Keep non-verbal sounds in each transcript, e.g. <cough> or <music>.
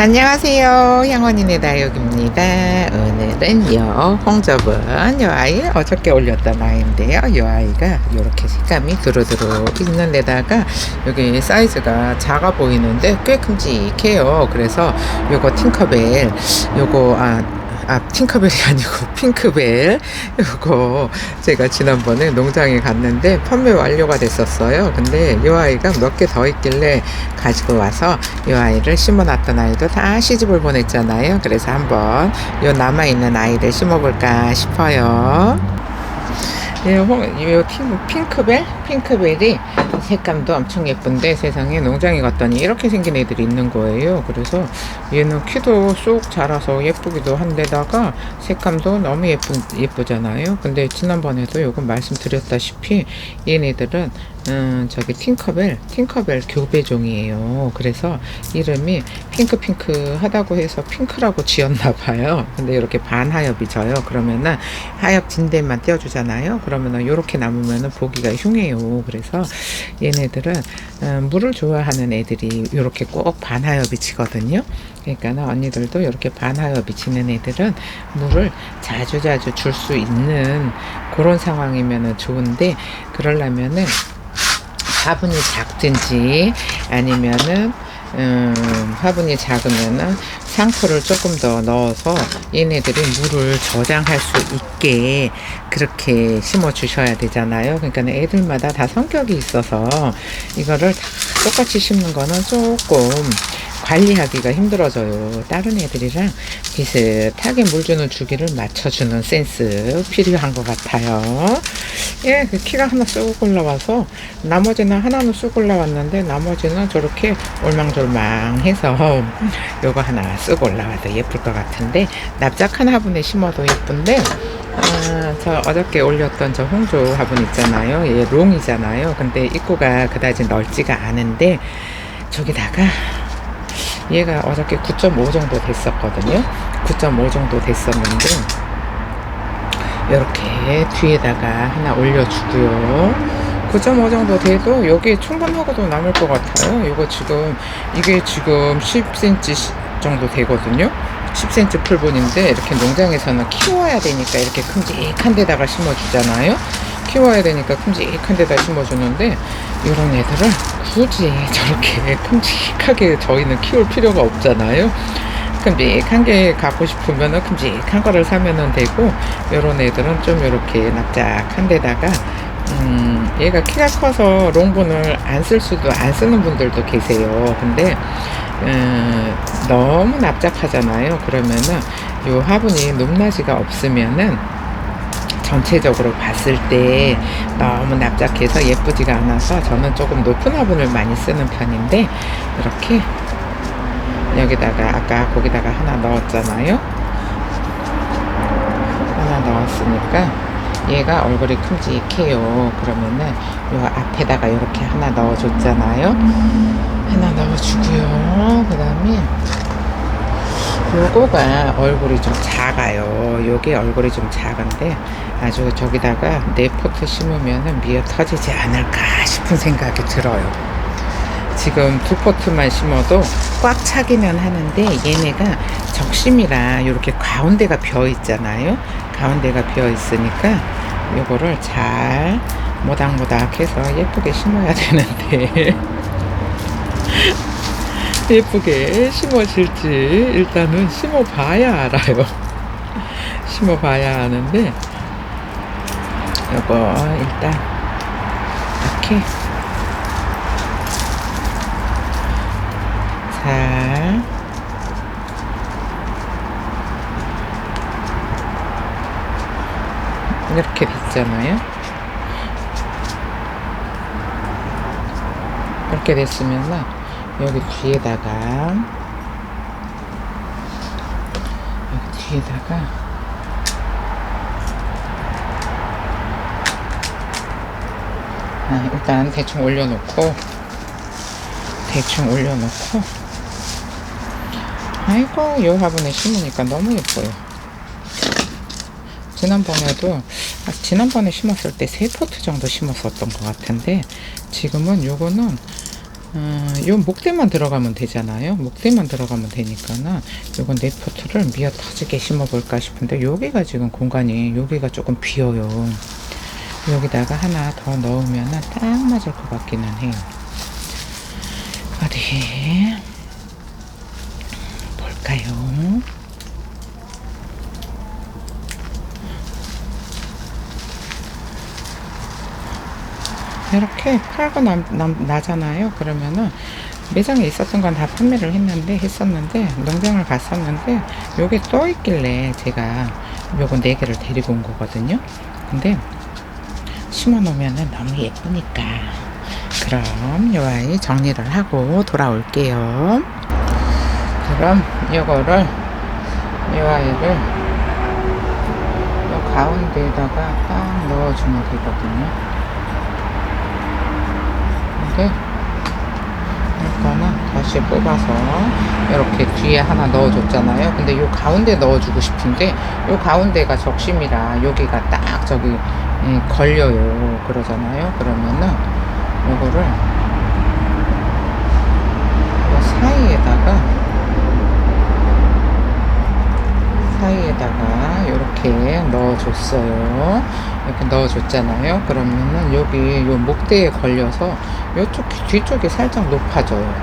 안녕하세요. 향원이네 다육입니다. 오늘은요, 홍접은 요 아이 어저께 올렸던 아이인데요. 요 아이가 이렇게 색감이 두루두루 있는 데다가 여기 사이즈가 작아 보이는데 꽤 큼직해요. 그래서 요거 팅커벨, 요거 아 아, 팅커벨이 아니고 <laughs> 핑크벨. 요거 제가 지난번에 농장에 갔는데 판매 완료가 됐었어요. 근데 이 아이가 몇 개 더 있길래 가지고 와서 이 아이를 심어놨던 아이도 다 시집을 보냈잖아요. 그래서 한번 요 남아있는 아이를 심어볼까 싶어요. 이 홍, 이 핑, 핑크벨? 핑크벨이 색감도 엄청 예쁜데 세상에 농장에 갔더니 이렇게 생긴 애들이 있는 거예요. 그래서 얘는 키도 쏙 자라서 예쁘기도 한데다가 색감도 너무 예쁜, 예쁘잖아요. 근데 지난번에도 요거 말씀드렸다시피 얘네들은 음, 저기 팅커벨, 팅커벨 교배종이에요. 그래서 이름이 핑크핑크 하다고 해서 핑크라고 지었나 봐요. 근데 이렇게 반하엽이 져요. 그러면은 하엽 진대만 떼어주잖아요. 그러면은 이렇게 남으면은 보기가 흉해요. 그래서 얘네들은 음, 물을 좋아하는 애들이 이렇게 꼭 반하엽이 지거든요. 그러니까 언니들도 이렇게 반하엽이 지는 애들은 물을 자주자주 줄 수 있는 그런 상황이면은 좋은데 그러려면은 화분이 작든지 아니면은 음, 화분이 작으면은 상토를 조금 더 넣어서 얘네들이 물을 저장할 수 있게 그렇게 심어 주셔야 되잖아요. 그러니까 애들마다 다 성격이 있어서 이거를 다 똑같이 심는 거는 조금 관리하기가 힘들어져요. 다른 애들이랑 비슷하게 물 주는 주기를 맞춰주는 센스 필요한 것 같아요. 예, 그 키가 하나 쑥 올라와서 나머지는 하나는 쑥 올라왔는데 나머지는 저렇게 올망졸망해서 <laughs> 요거 하나 쑥 올라와도 예쁠 것 같은데 납작한 화분에 심어도 예쁜데 아, 저 어저께 올렸던 저 홍조 화분 있잖아요. 얘 롱이잖아요. 근데 입구가 그다지 넓지가 않은데 저기다가 얘가 어저께 9.5 정도 됐었거든요. 9.5 정도 됐었는데 이렇게 뒤에다가 하나 올려주고요. 9.5 정도 돼도 여기 충분하고도 남을 것 같아요. 이거 지금 이게 지금 10cm 정도 되거든요. 10cm 풀분인데 이렇게 농장에서는 키워야 되니까 이렇게 큼직한 데다가 심어주잖아요. 키워야 되니까 큼직한 데다 심어주는데 이런 애들을 굳이 저렇게 큼직하게 저희는 키울 필요가 없잖아요. 큼직한 게 갖고 싶으면 큼직한 거를 사면은 되고 이런 애들은 좀 이렇게 납작한 데다가 음, 얘가 키가 커서 롱분을 안 쓸 수도 안 쓰는 분들도 계세요. 근데 음, 너무 납작하잖아요. 그러면은 요 화분이 높낮이가 없으면은 전체적으로 봤을 때 너무 납작해서 예쁘지가 않아서 저는 조금 높은 화분을 많이 쓰는 편인데 이렇게 여기다가 아까 거기다가 하나 넣었잖아요. 하나 넣었으니까 얘가 얼굴이 큼직해요. 그러면은 요 앞에다가 이렇게 하나 넣어줬잖아요. 하나 넣어주고요. 그 다음에 요거가 얼굴이 좀 작아요. 요게 얼굴이 좀 작은데 아주 저기다가 네 포트 심으면은 미어 터지지 않을까 싶은 생각이 들어요. 지금 두 포트만 심어도 꽉 차기는 하는데 얘네가 적심이라 이렇게 가운데가 비어 있잖아요. 가운데가 비어 있으니까 요거를 잘 모닥모닥 해서 예쁘게 심어야 되는데 <laughs> 예쁘게 심어질지 일단은 심어봐야 알아요. <laughs> 심어봐야 아는데 요거 일단 이렇게 잘 이렇게 됐잖아요. 이렇게 됐으면은 여기 뒤에다가 여기 뒤에다가 아, 일단 대충 올려놓고 대충 올려놓고. 아이고 요 화분에 심으니까 너무 예뻐요. 지난번에도 아, 지난번에 심었을 때세 포트 정도 심었었던 것 같은데 지금은 요거는 어, 요 목대만 들어가면 되잖아요. 목대만 들어가면 되니까는 요건 네포트를 미어 터지게 심어볼까 싶은데 여기가 지금 공간이 여기가 조금 비어요. 여기다가 하나 더 넣으면은 딱 맞을 것 같기는 해요. 어디 볼까요? 이렇게 팔고 나, 나, 나 잖아요. 그러면은 매장에 있었던 건 다 판매를 했는데 했었는데 농장을 갔었는데 요게 떠 있길래 제가 요거 네 개를 데리고 온 거거든요. 근데 심어 놓으면은 너무 예쁘니까 그럼 요 아이 정리를 하고 돌아올게요. 그럼 요거를 요 아이를 요 가운데에다가 딱 넣어주면 되거든요. 근데 일단은 다시 뽑아서 이렇게 뒤에 하나 넣어줬잖아요. 근데 요 가운데 넣어주고 싶은데 요 가운데가 적심이라 여기가 딱 저기 예, 걸려요. 그러잖아요. 그러면은 요거를 요 사이에다가 사이에다가 이렇게 넣어줬어요. 이렇게 넣어줬잖아요. 그러면은 여기 요 목대에 걸려서 요쪽 뒤쪽이 살짝 높아져요.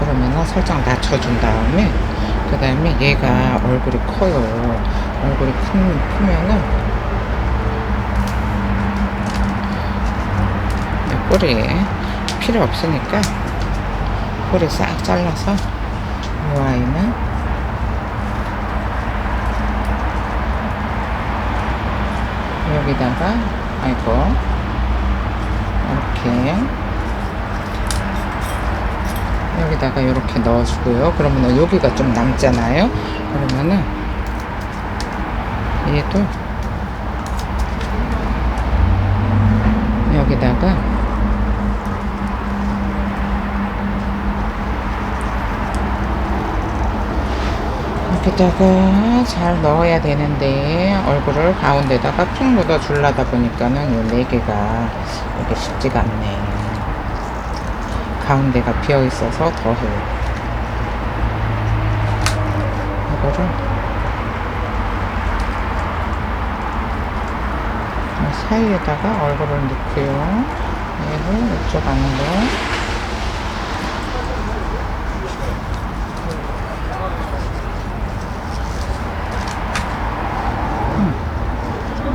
그러면은 살짝 낮춰준 다음에 그 다음에 얘가 얼굴이 커요. 얼굴이 큰, 크면은 이 꼬리에 필요 없으니까 꼬리 싹 잘라서 이 아이는 여기다가 아이고 이렇게 여기다가 이렇게 넣어주고요. 그러면 여기가 좀 남잖아요. 그러면은 얘도 여기다가 여기다가 잘 넣어야 되는데 얼굴을 가운데다가 푹 묻어 줄라다 보니까는 요네 개가 이게 쉽지가 않네. 가운데가 비어 있어서 더해. 이거를 이 사이에다가 얼굴을 넣고요. 얘를 이쪽 안으로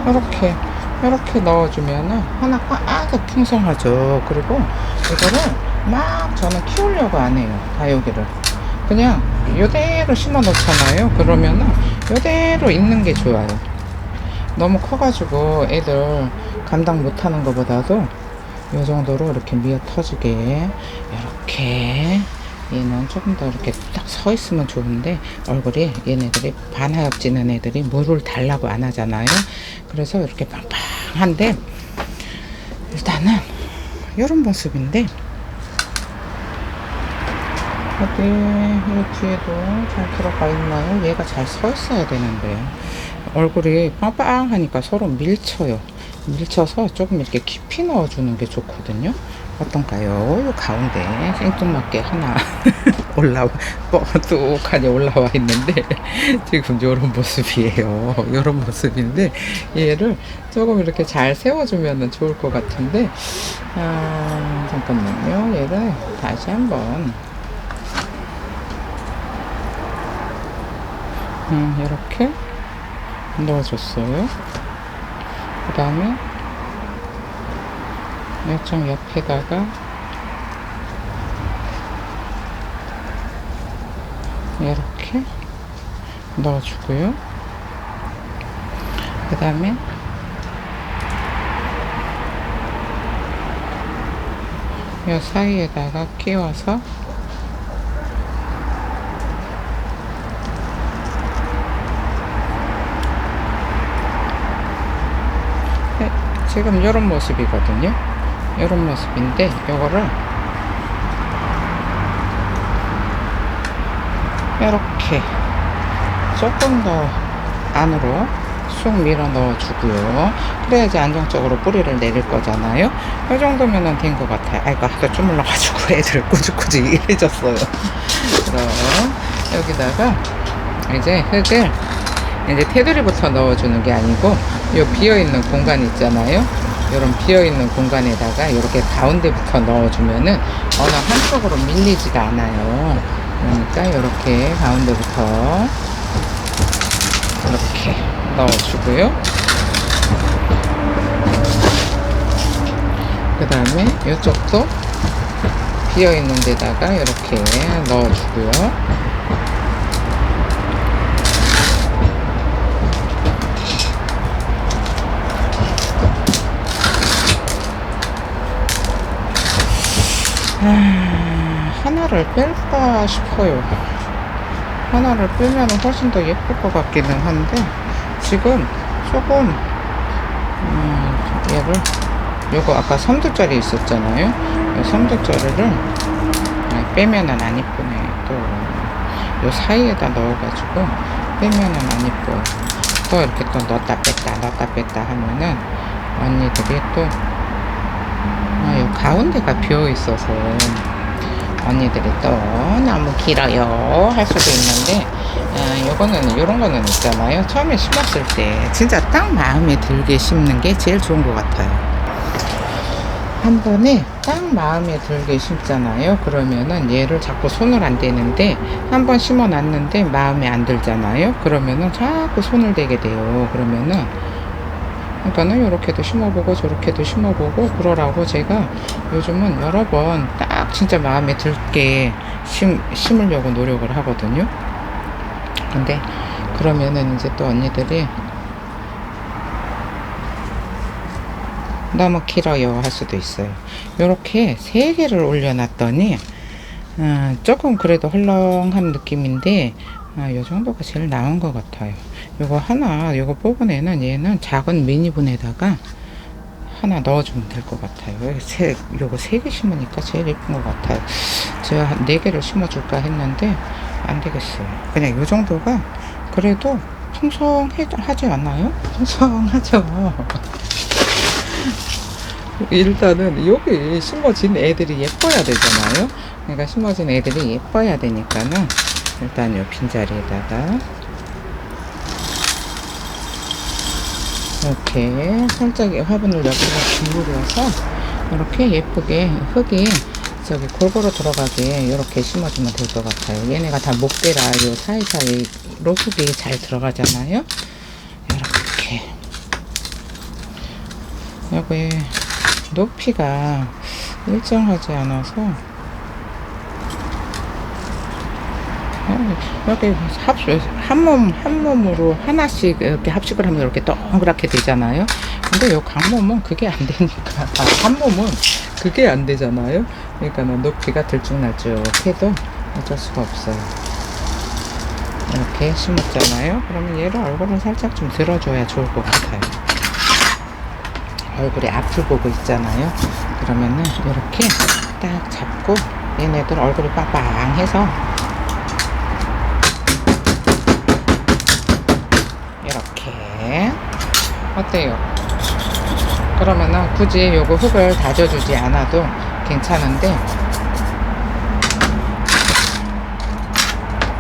이렇게 이렇게 넣어주면은 하나 꽉 풍성하죠. 그리고 이거를 막 저는 키우려고 안 해요. 다육이를 그냥 이대로 심어 놓잖아요. 그러면은 이대로 있는 게 좋아요. 너무 커가지고 애들 감당 못하는 것보다도 이 정도로 이렇게 미어 터지게 이렇게 얘는 조금 더 이렇게 딱 서 있으면 좋은데 얼굴이 얘네들이 반하엽 지는 애들이 물을 달라고 안 하잖아요. 그래서 이렇게 빵빵한데 일단은 이런 모습인데 어디 이 뒤에도 잘 들어가 있나요? 얘가 잘 서 있어야 되는데 얼굴이 빵빵하니까 서로 밀쳐요. 밀쳐서 조금 이렇게 깊이 넣어주는 게 좋거든요. 어떤가요? 요 가운데 생뚱맞게 하나 <laughs> 올라와 뻐뚝하니 올라와 있는데 <laughs> 지금 요런 모습이에요. 요런 모습인데 얘를 조금 이렇게 잘 세워주면 좋을 것 같은데 아, 잠깐만요. 얘를 다시 한번 음, 이렇게 넣어줬어요. 그 다음에 이쪽 옆에다가 이렇게 넣어주고요. 그 다음에 이 사이에다가 끼워서 네, 지금 이런 모습이거든요. 이런 모습인데 이거를 이렇게 조금 더 안으로 쑥 밀어 넣어 주고요. 그래야지 안정적으로 뿌리를 내릴 거잖아요. 이 정도면은 된 것 같아요. 아이고, 아까 주물러가지고 <laughs> 애들 꾸죽꾸죽 이래졌어요. 그럼 여기다가 이제 흙을 이제 테두리부터 넣어주는 게 아니고 요 비어있는 공간 있잖아요. 이런 비어있는 공간에다가 이렇게 가운데부터 넣어주면은 어느 한쪽으로 밀리지가 않아요. 그러니까 이렇게 가운데부터 이렇게 넣어주고요. 그 다음에 이쪽도 비어있는 데다가 이렇게 넣어주고요. 아, 하나를 뺄까 싶어요. 하나를 빼면 훨씬 더 예쁠 것 같기는 한데 지금 조금 음, 얘를 요거 아까 3두짜리 있었잖아요. 이 3두짜리를 빼면은 안 이쁘네. 또 요 사이에다 넣어가지고 빼면은 안 이뻐요. 또 이렇게 또 넣었다 뺐다 넣었다 뺐다 하면은 언니들이 또 아, 요 가운데가 비어 있어서 언니들이 또 너무 길어요 할 수도 있는데 아, 요거는 요런 거는 있잖아요. 처음에 심었을 때 진짜 딱 마음에 들게 심는 게 제일 좋은 것 같아요. 한 번에 딱 마음에 들게 심잖아요. 그러면은 얘를 자꾸 손을 안 대는데 한 번 심어 놨는데 마음에 안 들잖아요. 그러면은 자꾸 손을 대게 돼요. 그러면은 그러니까는 이렇게도 심어보고 저렇게도 심어보고 그러라고 제가 요즘은 여러 번 딱 진짜 마음에 들게 심, 심으려고 노력을 하거든요. 근데 그러면은 이제 또 언니들이 너무 길어요 할 수도 있어요. 이렇게 세 개를 올려놨더니 어, 조금 그래도 헐렁한 느낌인데 아, 요 정도가 제일 나은 것 같아요. 요거 하나, 요거 뽑은 애는 얘는 작은 미니분에다가 하나 넣어주면 될 것 같아요. 세, 요거 세 개 심으니까 제일 예쁜 것 같아요. 제가 한 네 개를 심어줄까 했는데 안 되겠어요. 그냥 요 정도가 그래도 풍성하지 않나요? 풍성하죠. <laughs> 일단은 여기 심어진 애들이 예뻐야 되잖아요. 그러니까 심어진 애들이 예뻐야 되니까는 일단 요 빈자리에다가 이렇게 살짝 화분을 옆으로 기울여서 이렇게 예쁘게 흙이 저기 골고루 들어가게 이렇게 심어주면 될 것 같아요. 얘네가 다 목대라 요 사이사이로 흙이 잘 들어가잖아요. 이렇게 여기 높이가 일정하지 않아서 이렇게 합식 한몸 한 몸으로 하나씩 이렇게 합식을 하면 이렇게 동그랗게 되잖아요. 근데 요 강몸은 그게 안 되니까 아, 한 몸은 그게 안 되잖아요. 그러니까 높이가 들쭉날쭉해도 어쩔 수가 없어요. 이렇게 심었잖아요. 그러면 얘를 얼굴을 살짝 좀 들어줘야 좋을 것 같아요. 얼굴에 앞을 보고 있잖아요. 그러면은 이렇게 딱 잡고 얘네들 얼굴이 빵빵해서 어때요? 그러면은 굳이 요거 흙을 다져주지 않아도 괜찮은데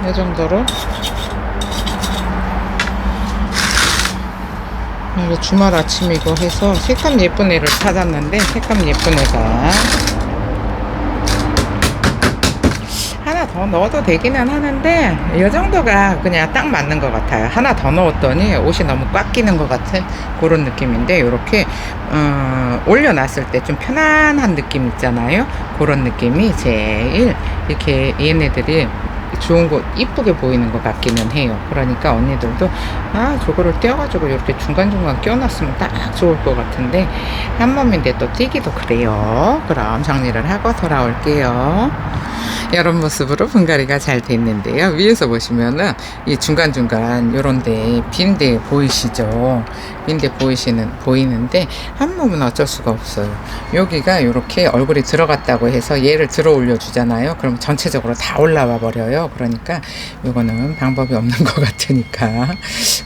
이 정도로 주말 아침이고 해서 색감 예쁜 애를 찾았는데 색감 예쁜 애가 더 넣어도 되기는 하는데 이 정도가 그냥 딱 맞는 것 같아요. 하나 더 넣었더니 옷이 너무 꽉 끼는 것 같은 그런 느낌인데 이렇게 어, 올려놨을 때 좀 편안한 느낌 있잖아요? 그런 느낌이 제일 이렇게 얘네들이 좋은 거 이쁘게 보이는 것 같기는 해요. 그러니까 언니들도 아 저거를 떼어가지고 이렇게 중간중간 껴놨으면 딱 좋을 것 같은데 한 몸인데 또 띄기도 그래요. 그럼 정리를 하고 돌아올게요. 이런 모습으로 분갈이가 잘 됐는데요. 위에서 보시면은 이 중간중간 요런데 빈데 보이시죠? 빈데 보이시는 보이는데 한 몸은 어쩔 수가 없어요. 여기가 이렇게 얼굴이 들어갔다고 해서 얘를 들어 올려 주잖아요. 그럼 전체적으로 다 올라와 버려요 그러니까 요거는 방법이 없는 것 같으니까.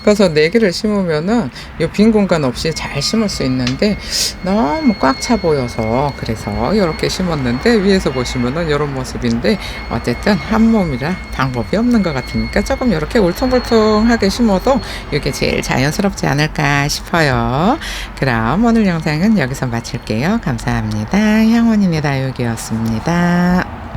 그래서 네 개를 심으면은 요빈 공간 없이 잘 심을 수 있는데 너무 꽉 차 보여서 그래서 이렇게 심었는데 위에서 보시면은 이런 모습인데 어쨌든 한 몸이라 방법이 없는 것 같으니까 조금 이렇게 울퉁불퉁하게 심어도 이게 제일 자연스럽지 않을까 싶어요. 그럼 오늘 영상은 여기서 마칠게요. 감사합니다. 향원이네 다육이었습니다.